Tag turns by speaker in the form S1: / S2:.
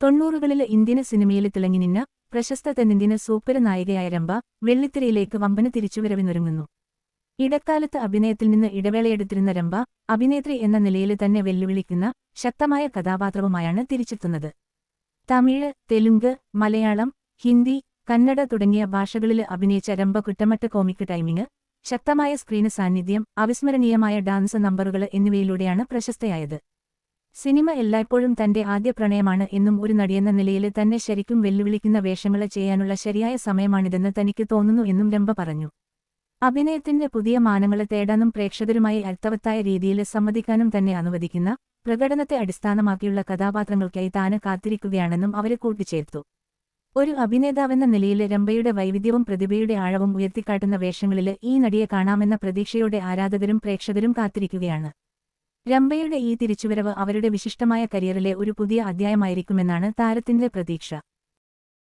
S1: തൊണ്ണൂറുകളിലെ Indian സിനിമയിൽ തിളങ്ങി നിന്ന പ്രശസ്ത തെന്നിന്ത്യൻ സൂപ്പർ നായികയായ രംഭ വെള്ളിത്തിരയിലേക്ക് വമ്പന തിരിച്ചുവരവിനൊരുങ്ങുന്നു. ഇടക്കാലത്ത് അഭിനയത്തിൽ നിന്ന് ഇടവേളയെടുത്തിരുന്ന രംഭ അഭിനേത്രി എന്ന നിലയിൽ തന്നെ വെല്ലുവിളിക്കുന്ന ശക്തമായ കഥാപാത്രവുമായാണ് തിരിച്ചെത്തുന്നത്. തമിഴ് തെലുങ്ക് മലയാളം ഹിന്ദി കന്നഡ തുടങ്ങിയ ഭാഷകളിൽ അഭിനയിച്ച രംഭ കുറ്റമറ്റ കോമിക് ടൈമിംഗ് ശക്തമായ സ്ക്രീന് സാന്നിധ്യം അവിസ്മരണീയമായ ഡാൻസ് നമ്പറുകൾ എന്നിവയിലൂടെയാണ് പ്രശസ്തയായത്. സിനിമ എല്ലായ്പ്പോഴും തന്റെ ആദ്യ പ്രണയമാണ് എന്നും ഒരു നടിയെന്ന നിലയിൽ തന്നെ ശരിക്കും വെല്ലുവിളിക്കുന്ന വേഷങ്ങളെ ചെയ്യാനുള്ള ശരിയായ സമയമാണിതെന്ന് തനിക്ക് തോന്നുന്നു എന്നും രംഭ പറഞ്ഞു. അഭിനയത്തിന്റെ പുതിയ മാനങ്ങളെ തേടാനും പ്രേക്ഷകരുമായി അർത്ഥവത്തായ രീതിയിൽ സമ്മതിക്കാനും തന്നെ അനുവദിക്കുന്ന പ്രകടനത്തെ അടിസ്ഥാനമാക്കിയുള്ള കഥാപാത്രങ്ങൾക്കായി താന് കാത്തിരിക്കുകയാണെന്നും അവരെ കൂട്ടിച്ചേർത്തു. ഒരു അഭിനേതാവെന്ന നിലയിൽ രംഭയുടെ വൈവിധ്യവും പ്രതിഭയുടെ ആഴവും ഉയർത്തിക്കാട്ടുന്ന വേഷങ്ങളിൽ ഈ നടിയെ കാണാമെന്ന പ്രതീക്ഷയോടെ ആരാധകരും പ്രേക്ഷകരും കാത്തിരിക്കുകയാണ്. രംഭയുടെ ഈ തിരിച്ചുവരവ് അവരുടെ വിശിഷ്ടമായ കരിയറിലെ ഒരു പുതിയ അധ്യായമായിരിക്കുമെന്നാണ് താരത്തിന്റെ പ്രതീക്ഷ.